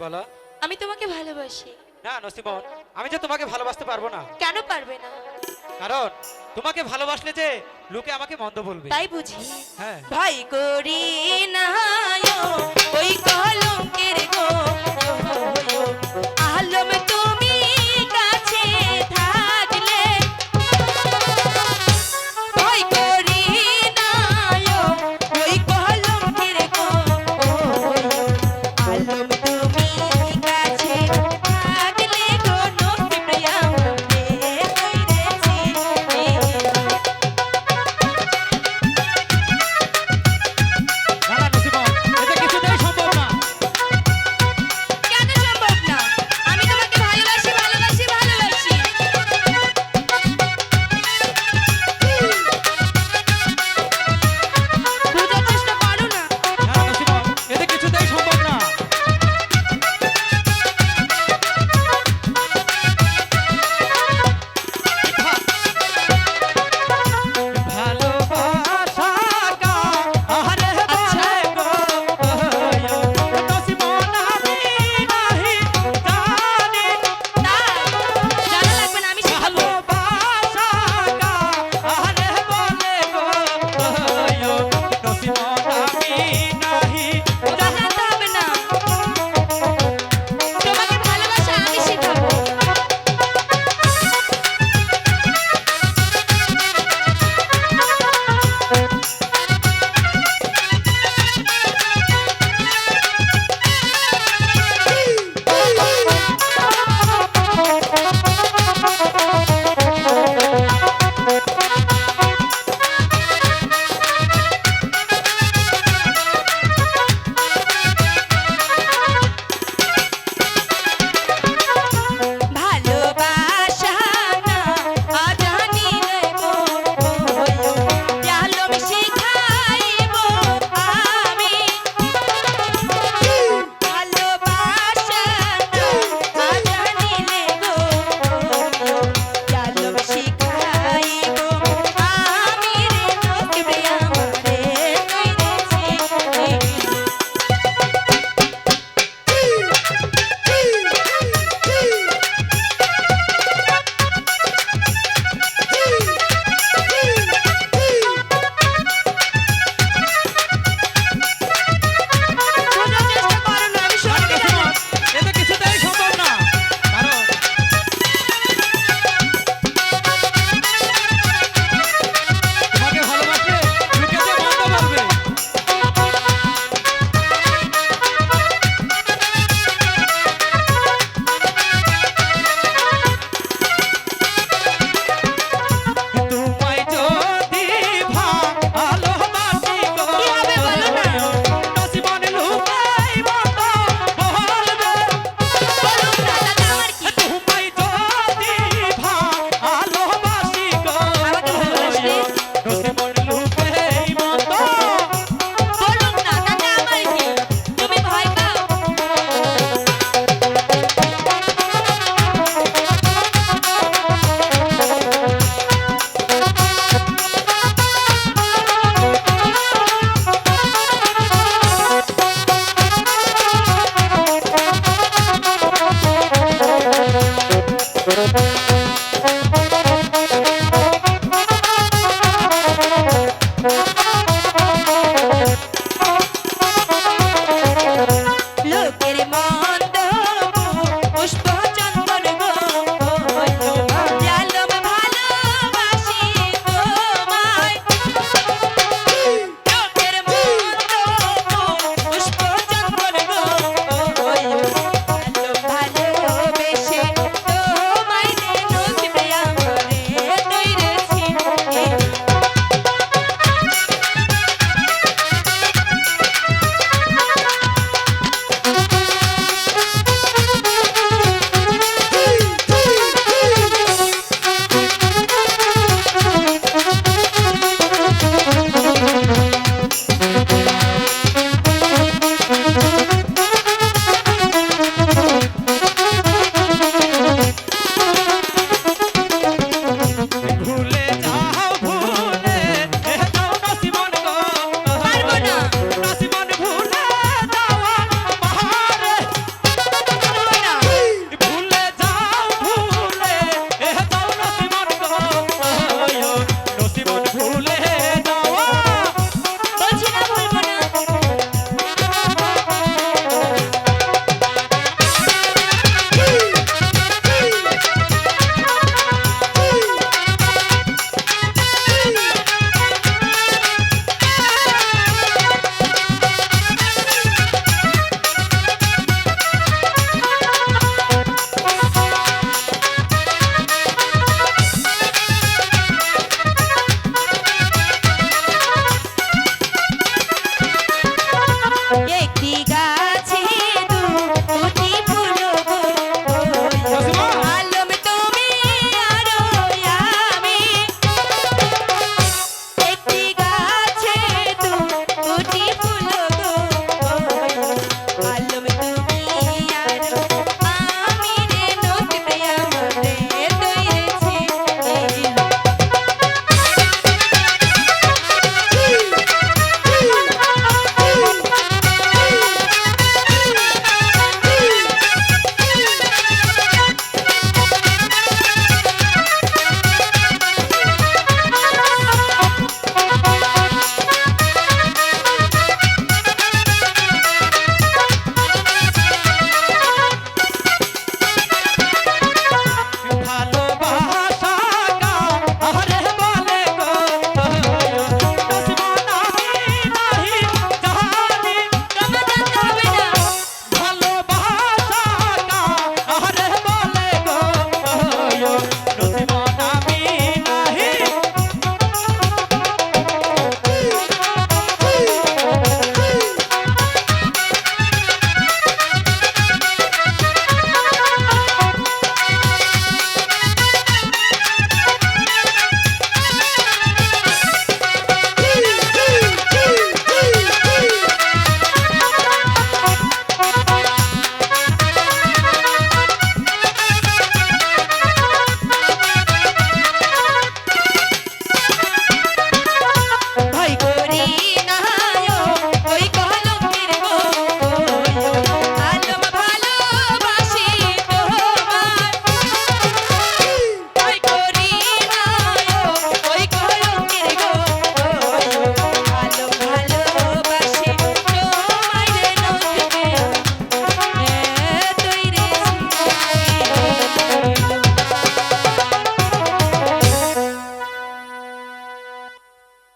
বলো। আমি তোমাকে ভালোবাসি। না নসিমন আমি যে তোমাকে ভালোবাসতে পারব না। কেন পারবে না? কারণ তোমাকে ভালোবাসলে যে লোকে আমাকে মন্দ বলবে। তাই বুঝি। হ্যাঁ। ভাই করি না ওই কলঙ্কের